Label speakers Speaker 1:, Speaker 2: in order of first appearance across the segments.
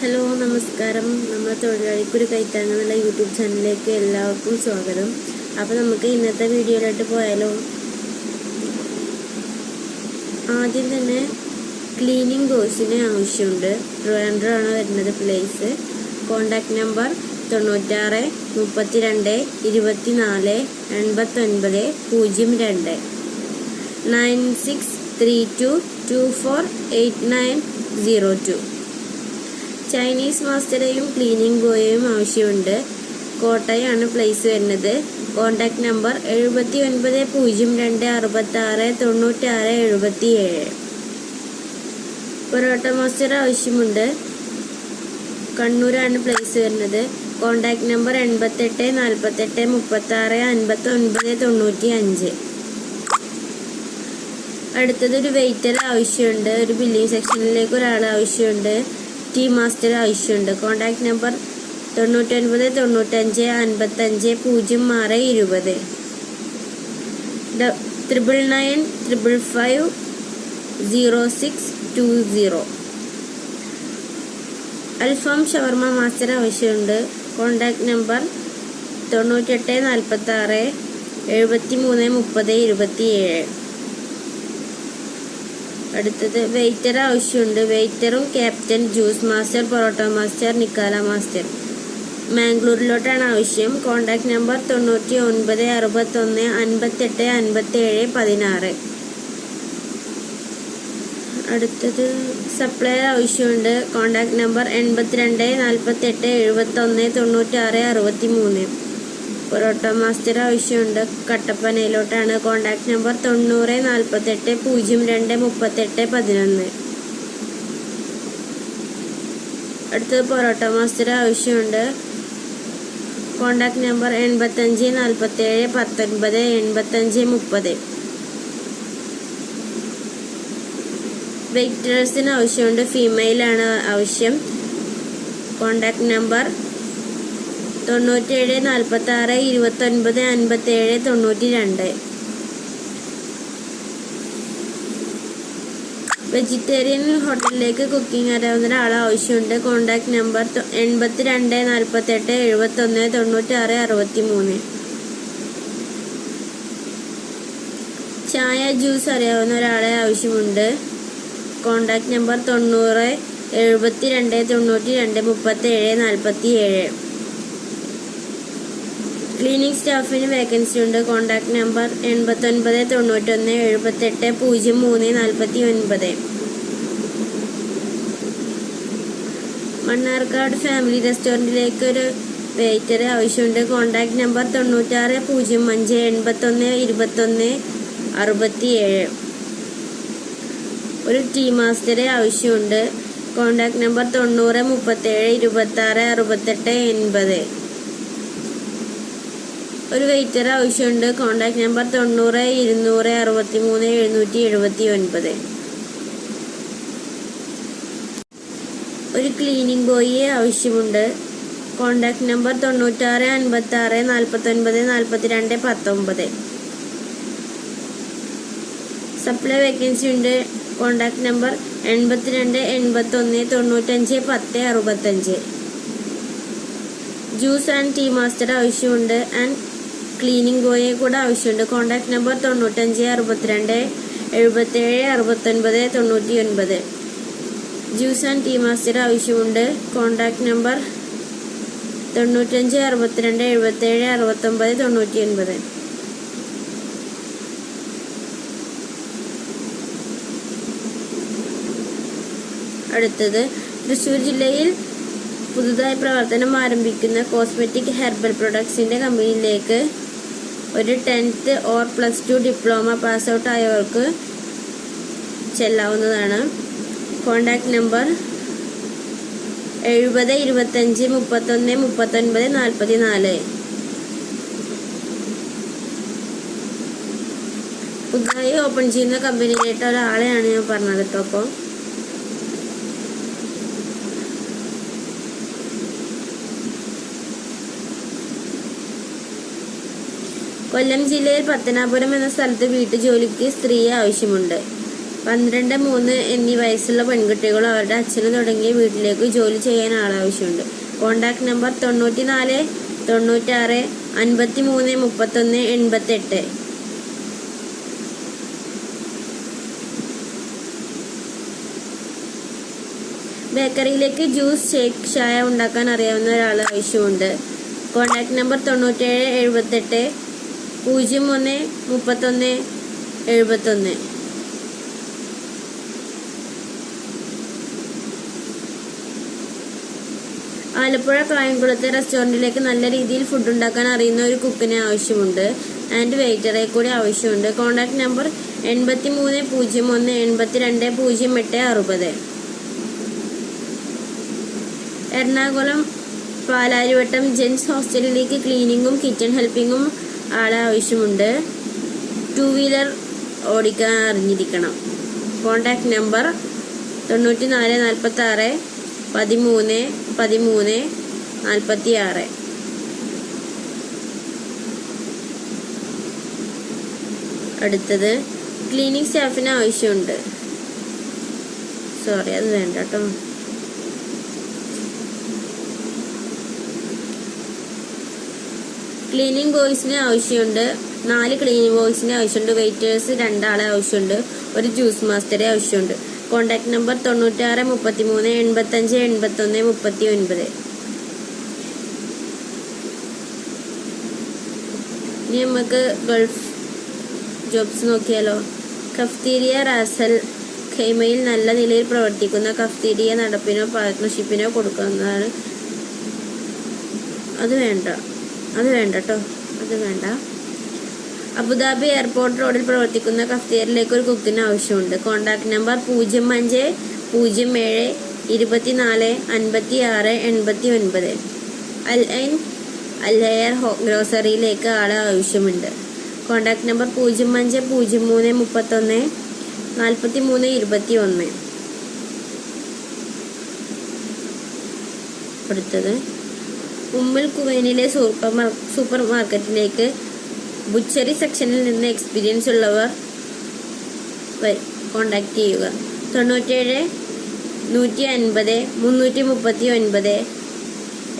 Speaker 1: Hello നമസ്കാരം. നമ്മുടെ തൊഴിലാളിക്കൊരു കൈത്താങ്ങ എന്നുള്ള യൂട്യൂബ് ചാനലിലേക്ക് എല്ലാവർക്കും സ്വാഗതം. അപ്പോൾ നമുക്ക് ഇന്നത്തെ വീഡിയോയിലോട്ട് പോയാലോ? ആദ്യം തന്നെ ക്ലീനിങ് കോഴ്സിന് ആവശ്യമുണ്ട്. ട്രിവാൻഡ്രാണ് വരുന്നത് പ്ലേസ് കോണ്ടാക്ട് നമ്പർ തൊണ്ണൂറ്റാറ് മുപ്പത്തിരണ്ട് ഇരുപത്തിനാല് എൺപത്തൊൻപത് പൂജ്യം രണ്ട്. Nine six three two two four eight nine zero two. Chinese മാസ്റ്ററെയും cleaning ബോയെയും ആവശ്യമുണ്ട്. കോട്ടയാണ് പ്ലേസ് വരുന്നത്. കോണ്ടാക്ട് നമ്പർ എഴുപത്തി ഒൻപത് പൂജ്യം രണ്ട് അറുപത്തി ആറ് തൊണ്ണൂറ്റാറ് എഴുപത്തി ഏഴ് പൊറോട്ട മാസ്റ്റർ ആവശ്യമുണ്ട്. കണ്ണൂരാണ് പ്ലേസ് വരുന്നത്. കോണ്ടാക്ട് നമ്പർ എൺപത്തെട്ട് നാൽപ്പത്തെട്ട് മുപ്പത്തി ആറ് അൻപത്തി ഒൻപത് തൊണ്ണൂറ്റി അഞ്ച് അടുത്തത് ഒരു വെയിറ്റർ ആവശ്യമുണ്ട്. ഒരു ബില്ലിംഗ് സെക്ഷനിലേക്ക് ഒരാൾ ആവശ്യമുണ്ട്. ടീ മാസ്റ്റർ ആവശ്യമുണ്ട്. കോൺടാക്റ്റ് നമ്പർ തൊണ്ണൂറ്റൊൻപത് തൊണ്ണൂറ്റഞ്ച് അൻപത്തഞ്ച് പൂജ്യം ആറ് ഇരുപത്. Triple nine triple five zero six two zero. അൽഫാം ഷവർമ മാസ്റ്റർ ആവശ്യമുണ്ട്. കോൺടാക്റ്റ് നമ്പർ തൊണ്ണൂറ്റെട്ട് നാൽപ്പത്തി ആറ് എഴുപത്തി മൂന്ന് മുപ്പത് ഇരുപത്തി ഏഴ് അടുത്തത് വെയിറ്റർ ആവശ്യമുണ്ട്. വെയിറ്ററും captain juice master porotta master നിക്കാല master മാംഗ്ലൂരിലോട്ടാണ് ആവശ്യം. കോൺടാക്റ്റ് നമ്പർ തൊണ്ണൂറ്റി ഒൻപത് അറുപത്തൊന്ന് അൻപത്തെട്ട് അൻപത്തേഴ് പതിനാറ്. അടുത്തത് സപ്ലയർ ആവശ്യമുണ്ട്. കോണ്ടാക്ട് നമ്പർ എൺപത്തിരണ്ട് നാൽപ്പത്തെട്ട് എഴുപത്തൊന്ന് തൊണ്ണൂറ്റാറ് അറുപത്തി മൂന്ന് പൊറോട്ട മാസ്റ്റർ ആവശ്യമുണ്ട്. കട്ടപ്പനയിലോട്ടാണ് കോണ്ടാക്ട് നമ്പർ തൊണ്ണൂറ് നാൽപ്പത്തെട്ട് പൂജ്യം രണ്ട് മുപ്പത്തെട്ട് പതിനൊന്ന്. അടുത്തത് പൊറോട്ട മാസ്റ്റർ ആവശ്യമുണ്ട്. കോണ്ടാക്ട് നമ്പർ എൺപത്തഞ്ച് നാൽപ്പത്തേഴ് പത്തൊൻപത് എൺപത്തഞ്ച് മുപ്പത്. വെയിറ്റേഴ്സിന് ആവശ്യമുണ്ട്. ഫീമെയിലാണ് ആവശ്യം. കോണ്ടാക്ട് നമ്പർ തൊണ്ണൂറ്റേഴ് നാൽപ്പത്തി ആറ് ഇരുപത്തൊൻപത് അൻപത്തേഴ് തൊണ്ണൂറ്റി രണ്ട് വെജിറ്റേറിയൻ ഹോട്ടലിലേക്ക് കുക്കിംഗ് അറിയാവുന്ന ഒരാൾ ആവശ്യമുണ്ട്. കോണ്ടാക്ട് നമ്പർ എൺപത്തി രണ്ട് നാൽപ്പത്തെട്ട് എഴുപത്തൊന്ന് തൊണ്ണൂറ്റാറ് അറുപത്തി മൂന്ന് ചായ ജ്യൂസ് അറിയാവുന്ന ഒരാളെ ആവശ്യമുണ്ട്. കോണ്ടാക്ട് നമ്പർ തൊണ്ണൂറ് എഴുപത്തി രണ്ട് തൊണ്ണൂറ്റി രണ്ട് മുപ്പത്തി ഏഴ് നാൽപ്പത്തി ഏഴ് ക്ലീനിങ് സ്റ്റാഫിന് വേക്കൻസി ഉണ്ട്. കോണ്ടാക്ട് നമ്പർ എൺപത്തൊൻപത് തൊണ്ണൂറ്റൊന്ന് എഴുപത്തെട്ട് പൂജ്യം മൂന്ന് നാൽപ്പത്തി ഒൻപത് മണ്ണാർക്കാട് ഫാമിലി റെസ്റ്റോറന്റിലേക്ക് ഒരു വെയിറ്റർ ആവശ്യമുണ്ട്. കോണ്ടാക്ട് നമ്പർ തൊണ്ണൂറ്റാറ് പൂജ്യം അഞ്ച് എൺപത്തൊന്ന് ഇരുപത്തൊന്ന് അറുപത്തി ഏഴ് ഒരു ടീ മാസ്റ്ററെ ആവശ്യമുണ്ട്. കോണ്ടാക്ട് നമ്പർ തൊണ്ണൂറ് മുപ്പത്തേഴ് ഇരുപത്താറ് അറുപത്തെട്ട് എൺപത്. ഒരു വെയിറ്റർ ആവശ്യമുണ്ട്. കോണ്ടാക്ട് നമ്പർ തൊണ്ണൂറ് ഇരുന്നൂറ് അറുപത്തി മൂന്ന് എഴുന്നൂറ്റി എഴുപത്തി ഒൻപത് ഒരു ക്ലീനിങ് ബോയിയെ ആവശ്യമുണ്ട്. കോണ്ടാക്ട് നമ്പർ തൊണ്ണൂറ്റാറ് അൻപത്തി ആറ് നാൽപ്പത്തൊൻപത് നാൽപ്പത്തിരണ്ട് പത്തൊമ്പത് സപ്ലൈ വേക്കൻസി ഉണ്ട്. കോണ്ടാക്ട് നമ്പർ എൺപത്തിരണ്ട് എൺപത്തൊന്ന് തൊണ്ണൂറ്റഞ്ച് പത്ത് അറുപത്തഞ്ച്. ജ്യൂസ് ആൻഡ് ടീ മാസ്റ്റർ ആവശ്യമുണ്ട്. ആൻഡ് ക്ലീനിങ് ബോയെ കൂടെ ആവശ്യമുണ്ട്. കോൺടാക്ട് നമ്പർ തൊണ്ണൂറ്റഞ്ച് അറുപത്തിരണ്ട് എഴുപത്തേഴ് അറുപത്തൊൻപത് തൊണ്ണൂറ്റി ഒൻപത് ജ്യൂസ് ആൻഡ് ടീ മാസ്റ്റർ ആവശ്യമുണ്ട്. കോൺടാക്ട് നമ്പർ തൊണ്ണൂറ്റഞ്ച് അറുപത്തിരണ്ട് എഴുപത്തേഴ് അറുപത്തൊമ്പത് തൊണ്ണൂറ്റി ഒൻപത് അടുത്തത് തൃശ്ശൂർ ജില്ലയിൽ പുതുതായി പ്രവർത്തനം ആരംഭിക്കുന്ന കോസ്മെറ്റിക് ഹെർബൽ പ്രൊഡക്ട്സിന്റെ കമ്പനിയിലേക്ക് ഒരു tenth or plus two diploma pass out ആയവർക്ക് ചെല്ലാവുന്നതാണ്. കോണ്ടാക്ട് നമ്പർ എഴുപത് ഇരുപത്തഞ്ച് മുപ്പത്തൊന്ന് മുപ്പത്തൊൻപത് നാൽപ്പത്തി നാല് പുതുതായി ഓപ്പൺ ചെയ്യുന്ന കമ്പനിയിലേട്ട ഒരാളെയാണ് ഞാൻ പറഞ്ഞത് കേട്ടോ അപ്പോൾ കൊല്ലം ജില്ലയിൽ പത്തനാപുരം എന്ന സ്ഥലത്ത് വീട്ടുജോലിക്ക് സ്ത്രീയെ ആവശ്യമുണ്ട്. പന്ത്രണ്ട് മൂന്ന് എന്നീ വയസ്സുള്ള പെൺകുട്ടികളും അവരുടെ അച്ഛനും തുടങ്ങിയ വീട്ടിലേക്ക് ജോലി ചെയ്യാൻ ആളാവശ്യമുണ്ട്. കോൺടാക്ട് നമ്പർ തൊണ്ണൂറ്റി നാല് തൊണ്ണൂറ്റാറ് അൻപത്തി മൂന്ന് മുപ്പത്തൊന്ന് എൺപത്തെട്ട്. ബേക്കറിയിലേക്ക് ജ്യൂസ് ഷേക്ക് ചായ ഉണ്ടാക്കാൻ അറിയാവുന്ന ഒരാൾ ആവശ്യമുണ്ട്. കോൺടാക്ട് നമ്പർ തൊണ്ണൂറ്റേഴ് എഴുപത്തെട്ട്. പൂജ്യം ഒന്ന് മുപ്പത്തൊന്ന് എഴുപത്തൊന്ന്. ആലപ്പുഴ കായംകുളത്തെ റെസ്റ്റോറന്റിലേക്ക് നല്ല രീതിയിൽ ഫുഡ് ഉണ്ടാക്കാൻ അറിയുന്ന ഒരു കുക്കിനെ ആവശ്യമുണ്ട്. ആൻഡ് വെയിറ്ററെ കൂടി ആവശ്യമുണ്ട്. കോൺടാക്ട് നമ്പർ എൺപത്തി മൂന്ന് പൂജ്യം ഒന്ന് എൺപത്തി രണ്ട് പൂജ്യം എട്ട് അറുപത്. എറണാകുളം പാലാരിവട്ടം ജെൻസ് ഹോസ്റ്റലിലേക്ക് ക്ലീനിങ്ങും കിച്ചൺ ഹെൽപ്പിങ്ങും ആളെ ആവശ്യമുണ്ട് ടു വീലർ ഓടിക്കാൻ അറിഞ്ഞിരിക്കണം. കോൺടാക്ട് നമ്പർ തൊണ്ണൂറ്റി നാല് നാൽപ്പത്തി ആറ് പതിമൂന്ന് പതിമൂന്ന് നാൽപ്പത്തി ആറ് അടുത്തത് ക്ലീനിങ് സ്റ്റാഫിന് ആവശ്യമുണ്ട്. സോറി അത് വേണ്ട കേട്ടോ. ക്ലീനിങ് ബോയ്സിന് ആവശ്യമുണ്ട്. നാല് ക്ലീനിങ് ബോയ്സിന് ആവശ്യമുണ്ട്. വെയിറ്റേഴ്സ് രണ്ടാളെ ആവശ്യമുണ്ട്. ഒരു ജ്യൂസ് മാസ്റ്ററെ ആവശ്യമുണ്ട്. കോൺടാക്ട് നമ്പർ തൊണ്ണൂറ്റാറ് മുപ്പത്തി മൂന്ന് എൺപത്തഞ്ച് എൺപത്തൊന്ന് മുപ്പത്തി ഒൻപത് ഇനി നമുക്ക് ഗൾഫ് ജോബ്സ് നോക്കിയാലോ. കഫ്തീരിയ റാസൽ ഖൈമയിൽ നല്ല നിലയിൽ പ്രവർത്തിക്കുന്ന കഫ്തീരിയ നടപ്പിനോ പാർട്ട്ണർഷിപ്പിനോ കൊടുക്കുന്നതാണ്. അത് വേണ്ട. അത് വേണ്ട കേട്ടോ അത് വേണ്ട. അബുദാബി എയർപോർട്ട് റോഡിൽ പ്രവർത്തിക്കുന്ന കഫ്തേരിലേക്ക് ഒരു കുക്കിന് ആവശ്യമുണ്ട്. കോൺടാക്ട് നമ്പർ പൂജ്യം അഞ്ച് പൂജ്യം ഏഴ് ഇരുപത്തിനാല് അൻപത്തി ആറ് എൺപത്തി ഒൻപത് അൽ ഐൻ ഹോ ഗ്രോസറിയിലേക്ക് ആളെ ആവശ്യമുണ്ട്. കോൺടാക്ട് നമ്പർ പൂജ്യം അഞ്ച് പൂജ്യം മൂന്ന് മുപ്പത്തൊന്ന് നാൽപ്പത്തി മൂന്ന് ഇരുപത്തി ഒന്ന് അടുത്തത് ഉമ്മുൽ കുവൈനിലെ സൂപ്പർ സൂപ്പർ മാർക്കറ്റിലേക്ക് ബുച്ചറി സെക്ഷനിൽ നിന്ന് എക്സ്പീരിയൻസ് ഉള്ളവർ കോണ്ടാക്ട് ചെയ്യുക. തൊണ്ണൂറ്റേഴ് നൂറ്റി അൻപത് മുന്നൂറ്റി മുപ്പത്തി ഒൻപത്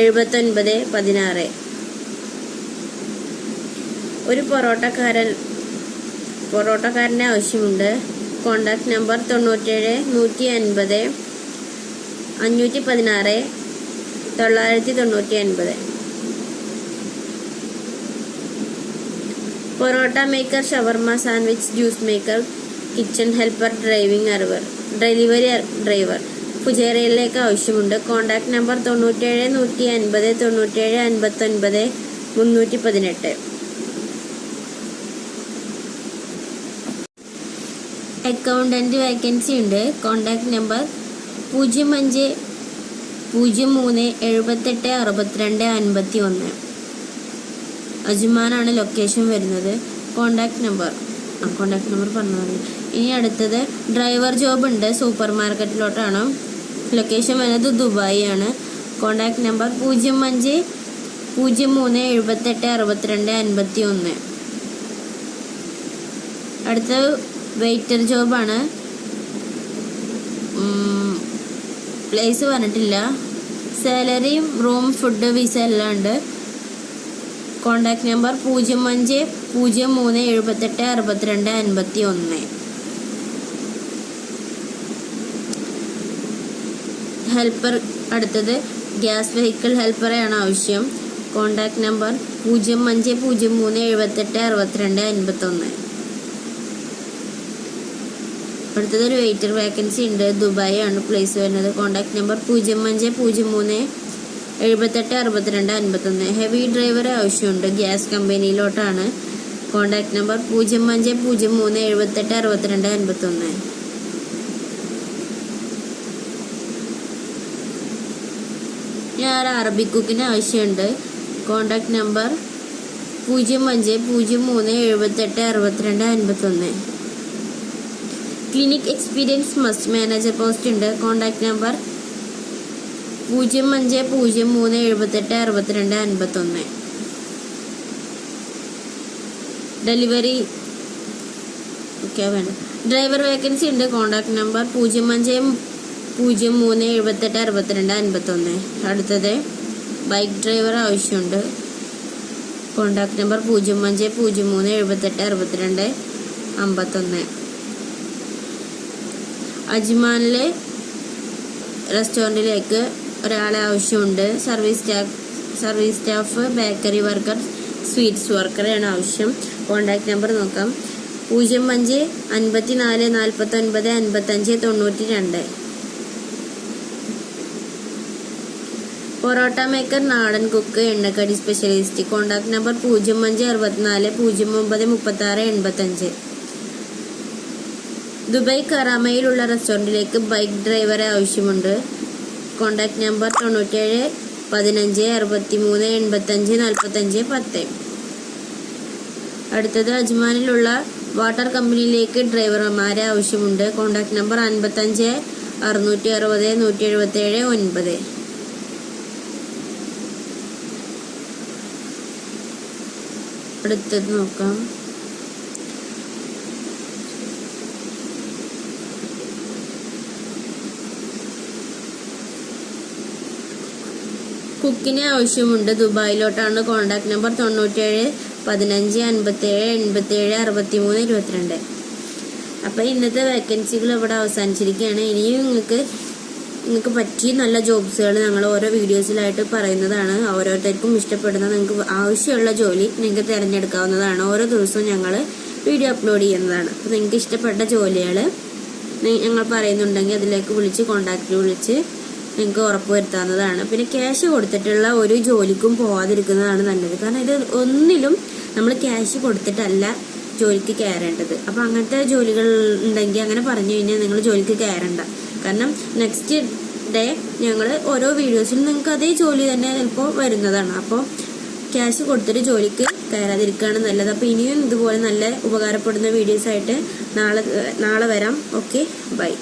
Speaker 1: എഴുപത്തൊൻപത് പതിനാറ്. ഒരു പൊറോട്ടക്കാരൻ പൊറോട്ടക്കാരന്റെ ആവശ്യമുണ്ട്. കോണ്ടാക്ട് നമ്പർ തൊണ്ണൂറ്റേഴ് നൂറ്റി അൻപത് അഞ്ഞൂറ്റി പതിനാറ് തൊള്ളായിരത്തി തൊണ്ണൂറ്റി അൻപത് porotta maker shawarma sandwich juice maker kitchen helper driving അറിവർ delivery driver. ഫുജേറയിലേക്ക് ആവശ്യമുണ്ട്. കോൺടാക്ട് നമ്പർ തൊണ്ണൂറ്റേഴ് നൂറ്റി അൻപത് തൊണ്ണൂറ്റേഴ് അൻപത്തൊൻപത് മുന്നൂറ്റി പതിനെട്ട് അക്കൗണ്ടന്റ് വേക്കൻസി ഉണ്ട്. കോൺടാക്ട് നമ്പർ പൂജ്യം അഞ്ച് പൂജ്യം മൂന്ന് എഴുപത്തെട്ട് അറുപത്തിരണ്ട് അൻപത്തി ഒന്ന് അജുമാനാണ് ലൊക്കേഷൻ വരുന്നത്. കോണ്ടാക്ട് നമ്പർ ആ കോണ്ടാക്ട് നമ്പർ പറഞ്ഞാൽ മതി. ഇനി അടുത്തത് ഡ്രൈവർ ജോബ് ഉണ്ട്. സൂപ്പർ മാർക്കറ്റിലോട്ടാണ് ലൊക്കേഷൻ വരുന്നത് ദുബായി ആണ് കോണ്ടാക്ട് നമ്പർ പൂജ്യം അഞ്ച് പൂജ്യം മൂന്ന് എഴുപത്തെട്ട് അറുപത്തിരണ്ട് അൻപത്തി ഒന്ന് അടുത്ത വെയിറ്റർ ജോബാണ് പ്ലേസ് പറഞ്ഞിട്ടില്ല. സാലറിയും റൂം ഫുഡ് വിസ എല്ലാം ഉണ്ട്. കോണ്ടാക്ട് നമ്പർ പൂജ്യം അഞ്ച് പൂജ്യം മൂന്ന് എഴുപത്തെട്ട് അറുപത്തിരണ്ട് അൻപത്തി ഒന്ന് ഹെൽപ്പർ അടുത്തത് ഗ്യാസ് വെഹിക്കിൾ ഹെൽപ്പറെയാണ് ആവശ്യം. കോണ്ടാക്ട് നമ്പർ പൂജ്യം അഞ്ച് പൂജ്യം മൂന്ന് എഴുപത്തെട്ട് അറുപത്തിരണ്ട് അൻപത്തൊന്ന്. അടുത്തത് ഒരു വെയിറ്റർ വേക്കൻസി ഉണ്ട്. ദുബായി ആണ് പ്ലേസ് വരുന്നത്. കോൺടാക്ട് നമ്പർ പൂജ്യം അഞ്ച് പൂജ്യം മൂന്ന് എഴുപത്തെട്ട് അറുപത്തിരണ്ട് അൻപത്തൊന്ന്. ഹെവി ഡ്രൈവർ ആവശ്യമുണ്ട്. ഗ്യാസ് കമ്പനിയിലോട്ടാണ് കോൺടാക്ട് നമ്പർ പൂജ്യം അഞ്ച് പൂജ്യം മൂന്ന് എഴുപത്തെട്ട് അറുപത്തിരണ്ട് അൻപത്തൊന്ന്. ഞാൻ അറബി കുക്കിന് ആവശ്യമുണ്ട്. കോൺടാക്ട് നമ്പർ പൂജ്യം അഞ്ച് പൂജ്യം മൂന്ന് എഴുപത്തെട്ട് അറുപത്തിരണ്ട് അൻപത്തൊന്ന്. Clinic experience must manager post ഉണ്ട്. കോൺടാക്ട് നമ്പർ പൂജ്യം അഞ്ച് പൂജ്യം മൂന്ന് എഴുപത്തെട്ട് അറുപത്തിരണ്ട് അൻപത്തൊന്ന്. ഡെലിവറി ഓക്കെ വേണ്ട. ഡ്രൈവർ വേക്കൻസി ഉണ്ട്. കോൺടാക്ട് നമ്പർ പൂജ്യം അഞ്ച് പൂജ്യം മൂന്ന് എഴുപത്തെട്ട് അറുപത്തിരണ്ട് അൻപത്തൊന്ന്. അടുത്തത് ബൈക്ക് ഡ്രൈവർ ആവശ്യമുണ്ട്. കോൺടാക്ട് നമ്പർ പൂജ്യം അഞ്ച് പൂജ്യം മൂന്ന് എഴുപത്തെട്ട് അറുപത്തിരണ്ട് അമ്പത്തൊന്ന്. അജ്മാനിലെ റെസ്റ്റോറന്റിലേക്ക് ഒരാളെ ആവശ്യമുണ്ട്. Service staff service staff bakery worker sweets വർക്കറെയാണ് ആവശ്യം. കോൺടാക്റ്റ് നമ്പർ നോക്കാം. പൂജ്യം അഞ്ച് അൻപത്തി നാല് നാൽപ്പത്തി ഒൻപത് അൻപത്തഞ്ച് തൊണ്ണൂറ്റി രണ്ട് പൊറോട്ട മേക്കർ നാടൻ കുക്ക് എണ്ണക്കടി സ്പെഷ്യലിസ്റ്റ്. കോൺടാക്ട് നമ്പർ പൂജ്യം അഞ്ച് അറുപത്തിനാല് പൂജ്യം ഒമ്പത് മുപ്പത്തി ആറ് എൺപത്തഞ്ച്. ദുബായ് കറാമയിലുള്ള റെസ്റ്റോറന്റിലേക്ക് ബൈക്ക് ഡ്രൈവറെ ആവശ്യമുണ്ട്. കോണ്ടാക്ട് നമ്പർ തൊണ്ണൂറ്റേഴ് പതിനഞ്ച് അറുപത്തി മൂന്ന് എൺപത്തഞ്ച് നാൽപ്പത്തഞ്ച് പത്ത്. അടുത്തത് അജ്മാനിലുള്ള വാട്ടർ കമ്പനിയിലേക്ക് ഡ്രൈവർമാരെ ആവശ്യമുണ്ട്. കോണ്ടാക്ട് നമ്പർ അൻപത്തഞ്ച് അറുന്നൂറ്റി അറുപത് നൂറ്റി എഴുപത്തി ഏഴ് ഒൻപത്. അടുത്തത് നോക്കാം. കുക്കിനെ ആവശ്യമുണ്ട്. ദുബായിലോട്ടാണ് കോണ്ടാക്ട് നമ്പർ തൊണ്ണൂറ്റേഴ് പതിനഞ്ച് അൻപത്തേഴ് എൺപത്തേഴ് അറുപത്തി മൂന്ന് ഇരുപത്തിരണ്ട്. അപ്പോൾ ഇന്നത്തെ വേക്കൻസികൾ ഇവിടെ അവസാനിച്ചിരിക്കുകയാണ്. ഇനിയും നിങ്ങൾക്ക് നിങ്ങൾക്ക് പറ്റിയ നല്ല ജോബ്സുകൾ ഞങ്ങൾ ഓരോ വീഡിയോസിലായിട്ട് പറയുന്നതാണ്. ഓരോരുത്തർക്കും ഇഷ്ടപ്പെടുന്ന നിങ്ങൾക്ക് ആവശ്യമുള്ള ജോലി നിങ്ങൾക്ക് തിരഞ്ഞെടുക്കാവുന്നതാണ്. ഓരോ ദിവസവും ഞങ്ങൾ വീഡിയോ അപ്ലോഡ് ചെയ്യുന്നതാണ്. അപ്പോൾ നിങ്ങൾക്ക് ഇഷ്ടപ്പെട്ട ജോലികൾ ഞങ്ങൾ പറയുന്നുണ്ടെങ്കിൽ അതിലേക്ക് വിളിച്ച് കോണ്ടാക്റ്റിൽ വിളിച്ച് നിങ്ങൾക്ക് ഉറപ്പ് വരുത്താവുന്നതാണ് പിന്നെ ക്യാഷ് കൊടുത്തിട്ടുള്ള ഒരു ജോലിക്കും പോവാതിരിക്കുന്നതാണ് നല്ലത്. കാരണം ഇത് ഒന്നിലും നമ്മൾ ക്യാഷ് കൊടുത്തിട്ടല്ല ജോലിക്ക് കയറേണ്ടത്. അപ്പോൾ അങ്ങനത്തെ ജോലികൾ ഉണ്ടെങ്കിൽ അങ്ങനെ പറഞ്ഞു കഴിഞ്ഞാൽ നിങ്ങൾ ജോലിക്ക് കയറണ്ട. കാരണം നെക്സ്റ്റ് ഡേ ഞങ്ങൾ ഓരോ വീഡിയോസിൽ നിങ്ങൾക്ക് അതേ ജോലി തന്നെ ചിലപ്പോൾ വരുന്നതാണ്. അപ്പോൾ ക്യാഷ് കൊടുത്തിട്ട് ജോലിക്ക് കയറാതിരിക്കുകയാണ് നല്ലത്. അപ്പോൾ ഇനിയും ഇതുപോലെ നല്ല ഉപകാരപ്പെടുന്ന വീഡിയോസായിട്ട് നാളെ നാളെ വരാം. Okay bye